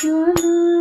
சால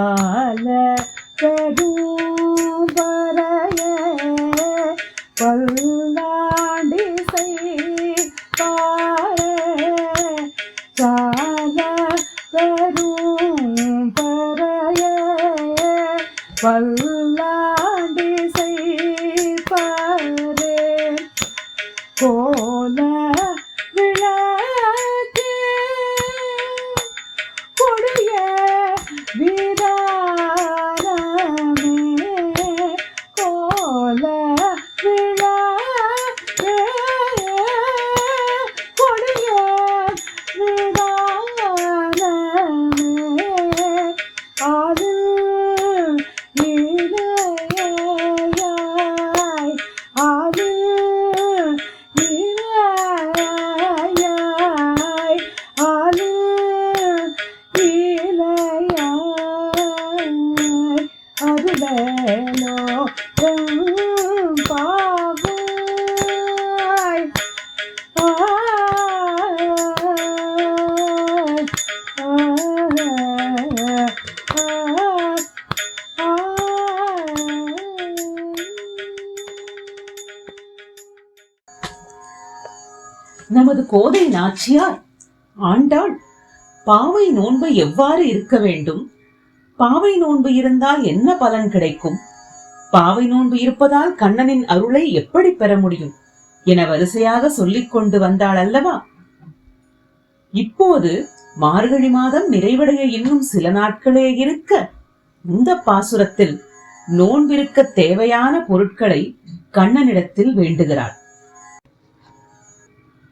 கால வரைய பல்லாண்டி பார கால பெரும் பறைய பல்லாண்டி பாரே கோல நமது கோதை நாச்சியார். ஆண்டாள் பாவை நோன்பு எவ்வாறு இருக்க வேண்டும்? பாவை நோன்பு இருந்தால் என்ன பலன் கிடைக்கும்? பாவை நோன்பு இருப்பதால் கண்ணனின் அருளை எப்படி பெற முடியும்? என வரிசையாக சொல்லிக் கொண்டு வந்தாள் அல்லவா? இப்போது மார்கழி மாதம் நிறைவடைய இன்னும் சில நாட்களே இருக்க இந்த பாசுரத்தில் நோன்பிருக்க தேவையான பொருட்களை கண்ணனிடத்தில் வேண்டுகிறாள்.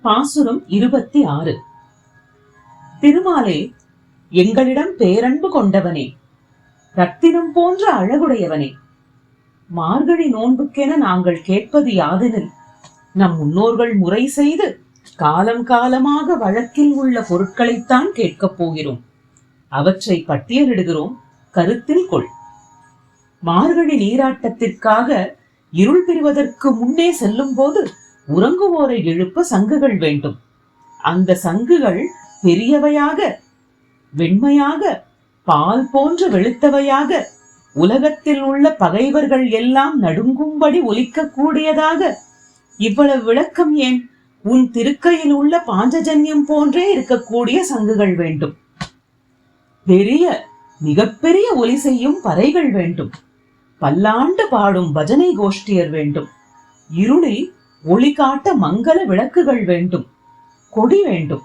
பாசுரம் இருபத்தி ஆறு திருமாலே எங்களிடம் பேரன்பு கொண்டவனே ரத்தினம் போன்ற அழகுடையவனே மார்கழி நோன்புக்கென நாங்கள் கேட்பது யாதெனில் நம் முன்னோர்கள் முறை செய்து காலம் காலமாக வழக்கில் உள்ள பொருட்களைத்தான் கேட்கப் போகிறோம். அவற்றை பட்டியலிடுகிறோம். கருத்தில் கொள். மார்கழி நீராட்டத்திற்காக இருள் பிரிவதற்கு முன்னே செல்லும் போது உறங்குவோரை எழுப்ப சங்குகள் வேண்டும். அந்த சங்குகள் பெரியவையாக வெண்மையாக பால் போன்று வெளுத்தவையாக உலகத்தில் உள்ள பகைவர்கள் எல்லாம் நடுங்கும்படி ஒலிக்கக்கூடியதாக. இவ்வளவு விளக்கம் ஏன்? உன் திருக்கையில் உள்ள பாஞ்சஜன்யம் போன்றே இருக்கக்கூடிய சங்குகள் வேண்டும். பெரிய மிகப்பெரிய ஒலி செய்யும் பறைகள் வேண்டும். பல்லாண்டு பாடும் பஜனை கோஷ்டியர் வேண்டும். இருளில் ஒளி காட்ட மங்கள விளக்குகள் வேண்டும் கொடி வேண்டும்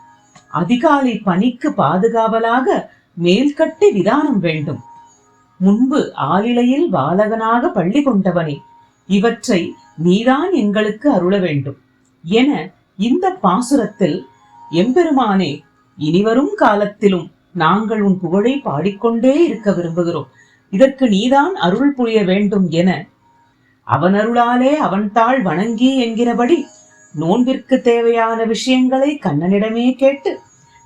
அதிகாலை பணிக்கு பாதுகாவலாக மேல்கட்டி விதானம் வேண்டும். முன்பு ஆலிலையில் பாலகனாக பள்ளி கொண்டவனே இவற்றை நீதான் எங்களுக்கு அருள வேண்டும் என இந்த பாசுரத்தில் எம்பெருமானே இனிவரும் காலத்திலும் நாங்கள் உன் புகழை பாடிக்கொண்டே இருக்க விரும்புகிறோம். இதற்கு நீதான் அருள் புரிய வேண்டும் என அவன் அருளாலே அவன் தாள் வணங்கி என்கிறபடி நோன்பிற்கு தேவையான விஷயங்களை கண்ணனிடமே கேட்டு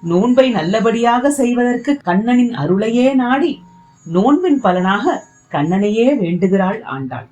நோன்பை நல்லபடியாக செய்வதற்கு கண்ணனின் அருளையே நாடி நோன்பின் பலனாக கண்ணனையே வேண்டுகிறாள் ஆண்டாள்.